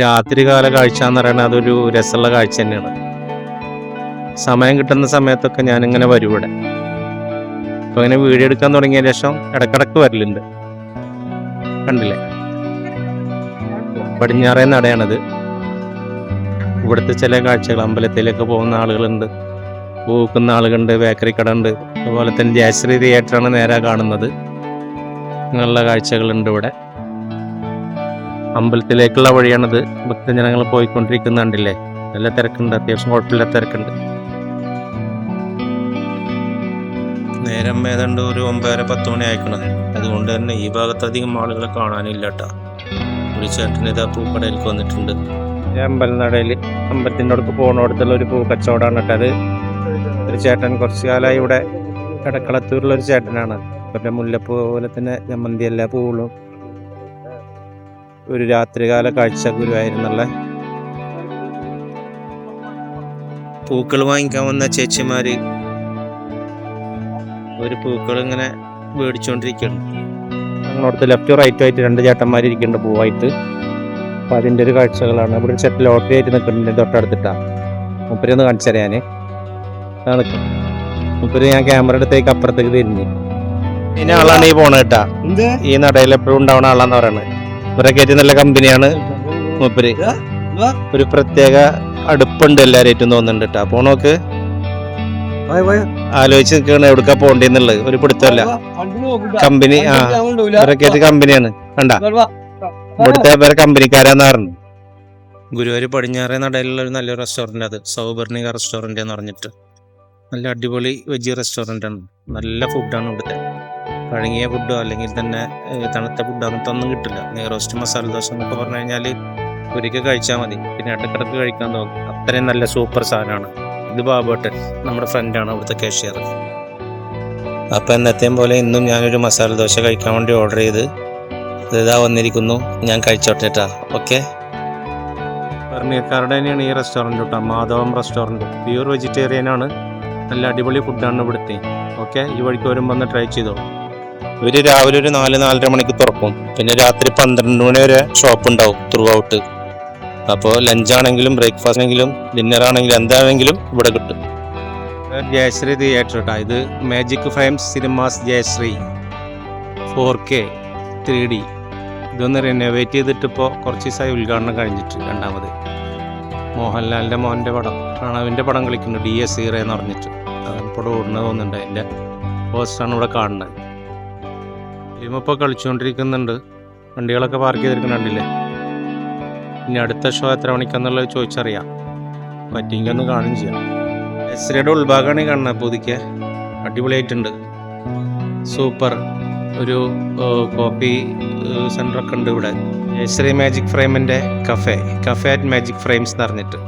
രാത്രികാല കാഴ്ച എന്ന് പറയുന്നത് അതൊരു രസമുള്ള കാഴ്ച തന്നെയാണ്. സമയം കിട്ടുന്ന സമയത്തൊക്കെ ഞാനിങ്ങനെ വരും ഇവിടെ. അപ്പൊ ഇങ്ങനെ വീഡിയോ എടുക്കാൻ തുടങ്ങിയ ശേഷം ഇടക്കിടക്ക് വരലുണ്ട്. കണ്ടില്ലേ? പടിഞ്ഞാറേ നടയാണത്. ഇവിടുത്തെ ചില കാഴ്ചകൾ അമ്പലത്തിലേക്ക് പോകുന്ന ആളുകളുണ്ട് പൂക്കുന്ന ആളുകളുണ്ട് ബേക്കറി കട ഉണ്ട്. അതുപോലെ തന്നെ ജയശ്രീ തിയേറ്ററാണ് നേരെ കാണുന്നത്. അങ്ങനെയുള്ള കാഴ്ചകളുണ്ട് ഇവിടെ. അമ്പലത്തിലേക്കുള്ള വഴിയാണത്. ഭക്തജനങ്ങൾ പോയിക്കൊണ്ടിരിക്കുന്നുണ്ടല്ലേ നല്ല തിരക്കുണ്ട്. അത്യാവശ്യം കുഴപ്പമില്ല തിരക്കുണ്ട്. നേരം ഏതാണ്ട് ഒരു ഒമ്പതര പത്ത് മണി ആയിക്കണത് അതുകൊണ്ട് തന്നെ ഈ ഭാഗത്ത് അധികം ആളുകളെ കാണാനില്ല കേട്ടോ ഒരു ചേട്ടൻ ഇതാ പൂക്കടയിലേക്ക് വന്നിട്ടുണ്ട്. അമ്പലനടയിൽ അമ്പലത്തിന്റെ അടുത്ത് പോകുന്നിടത്തുള്ള ഒരു പൂ കച്ചവടമാണ് കേട്ടത് അത്. ഒരു ചേട്ടൻ കുറച്ച് കാലമായി ഇവിടെ കടക്കളത്തൂരിലുള്ള ഒരു ചേട്ടനാണ്. ഇവരുടെ മുല്ലപ്പൂ പോലെ തന്നെ ജമന്തി എല്ലാ പൂവുകളും ഒരു രാത്രികാല കാഴ്ച ഗുരുവായിരുന്നുള്ള പൂക്കൾ വാങ്ങിക്കാൻ വന്ന ചേച്ചിമാര് ഒരു പൂക്കൾ ഇങ്ങനെ മേടിച്ചുകൊണ്ടിരിക്കുകയാണ് അങ്ങോട്ട് ലെഫ്റ്റ് റൈറ്റ് ആയിട്ട് രണ്ട് ചേട്ടന്മാർ ഇരിക്കുന്നുണ്ട് പൂവായിട്ട്. അപ്പൊ അതിന്റെ ഒരു കാഴ്ചകളാണ്. ഇവിടെ ഒരു സെറ്റ് ലോട്ടറി ആയിട്ട് നിൽക്കുന്നുണ്ട് തൊട്ടടുത്തിട്ടാ. മുപ്പര് ഒന്ന് കാണിച്ചു തരാം നിൽക്കും മുപ്പര് ഞാൻ ക്യാമറ അടുത്തേക്ക് അപ്പുറത്തേക്ക് തിരിഞ്ഞ്. ഇനി ആളാണ് ഈ പോണ കേട്ടാ. ഈ നടയിൽ എപ്പോഴും ഉണ്ടാവണ ആളാന്ന് പറയുന്നത് ഇവരൊക്കെ ഏറ്റവും നല്ല കമ്പനിയാണ്. മൂപ്പര്. ഒരു പ്രത്യേക അടുപ്പുണ്ട് എല്ലാരായിട്ടും തോന്നുന്നുണ്ട് കേട്ടോ പോണോക്ക് ആലോചിച്ച് നിൽക്കുകയാണ് എവിടുക്കാ പോണ്ടെന്നുള്ളത് ഒരു പിടുത്തമല്ല. കമ്പനി ആ. ഇവരൊക്കെ കമ്പനിയാണ്. കണ്ട. ഇവിടുത്തെ വേറെ കമ്പനിക്കാരാന്ന് പറഞ്ഞു. ഗുരുവായൂർ പടിഞ്ഞാറേ നടയിലുള്ള ഒരു നല്ല റെസ്റ്റോറന്റ് അത്. സൗബർണിക റെസ്റ്റോറന്റ് എന്ന് പറഞ്ഞിട്ട്. നല്ല അടിപൊളി വെജി റെസ്റ്റോറന്റ് ആണ് നല്ല ഫുഡാണ് ഇവിടുത്തെ. പഴങ്ങിയ ഫുഡോ അല്ലെങ്കിൽ തന്നെ തണുത്ത ഫുഡോ അങ്ങനത്തെ ഒന്നും കിട്ടില്ല. നെയ്റോസ്റ്റ് മസാല ദോശ എന്നൊക്കെ പറഞ്ഞു കഴിഞ്ഞാൽ ഒരിക്കൽ കഴിച്ചാൽ മതി. പിന്നെ ഇടക്കിടക്ക് കഴിക്കാൻ തോന്നും. അത്രയും നല്ല സൂപ്പർ സാധനമാണ്. ഇത് ബാബേട്ടൻ നമ്മുടെ ഫ്രണ്ടാണ് അവിടുത്തെ കാഷ്യർ അപ്പം എന്നത്തെയും പോലെ ഇന്നും ഞാനൊരു മസാല ദോശ കഴിക്കാൻ വേണ്ടി ഓർഡർ ചെയ്ത് ഇതാ വന്നിരിക്കുന്നു. ഞാൻ കഴിച്ചോട്ടേട്ടാ ഓക്കെ ഫർണിയക്കാരുടെ തന്നെയാണ് ഈ റെസ്റ്റോറന്റ് കേട്ടോ മാധവം റെസ്റ്റോറന്റ് പ്യൂർ വെജിറ്റേറിയൻ ആണ്. നല്ല അടിപൊളി ഫുഡാണ് ഇവിടുത്തെ. ഓക്കെ ഈ വഴിക്ക് വരുമ്പോൾ ഒന്ന് ട്രൈ ചെയ്തോ. ഇവർ രാവിലെ ഒരു നാല് നാലര മണിക്ക് തുറക്കും. പിന്നെ രാത്രി പന്ത്രണ്ട് മണി വരെ ഷോപ്പ് ഉണ്ടാവും ത്രൂ ഔട്ട് അപ്പോൾ ലഞ്ച് ആണെങ്കിലും ബ്രേക്ക്ഫാസ്റ്റ് ആണെങ്കിലും ഡിന്നർ ആണെങ്കിലും എന്താണെങ്കിലും ഇവിടെ കിട്ടും. ജയശ്രീ തിയേറ്റർ കേട്ടോ ഇത് Magic Frames Cinemas Jayasree. Four K three D ഇതൊന്ന് റിനോവേറ്റ് ചെയ്തിട്ടിപ്പോൾ കുറച്ച് ദിവസമായി ഉദ്ഘാടനം കഴിഞ്ഞിട്ട് രണ്ടാമത്. മോഹൻലാലിന്റെ മോന്റെ പടം. പ്രണവിന്റെ പടം കളിക്കുന്നു. ഡി എസ് സീറ എന്ന് പറഞ്ഞിട്ട്. അതിപ്പോൾ ഓടുന്നത് തോന്നുന്നുണ്ട്. അതിന്റെ പോസ്റ്റാണ് ഇവിടെ കാണുന്നത്. ഇപ്പോൾ കളിച്ചുകൊണ്ടിരിക്കുന്നുണ്ട്. വണ്ടികളൊക്കെ പാർക്ക് ചെയ്തിരിക്കുന്നുണ്ടല്ലേ? ഇനി അടുത്ത ഷോ എത്ര മണിക്കെന്നുള്ളത് ചോദിച്ചറിയാം. പറ്റിയെങ്കിൽ ഒന്ന് കാണും ചെയ്യാം എസ്രയുടെ ഉൾഭാഗമാണ് കാണുന്നത് പുതുക്കെ അടിപൊളിയായിട്ടുണ്ട്. സൂപ്പർ ഒരു കോപ്പി സെന്ററൊക്കെ ഉണ്ട് ഇവിടെ. എസ്രേ മാജിക് ഫ്രെയിമിന്റെ café café at Magic Frames എന്ന് പറഞ്ഞിട്ട്.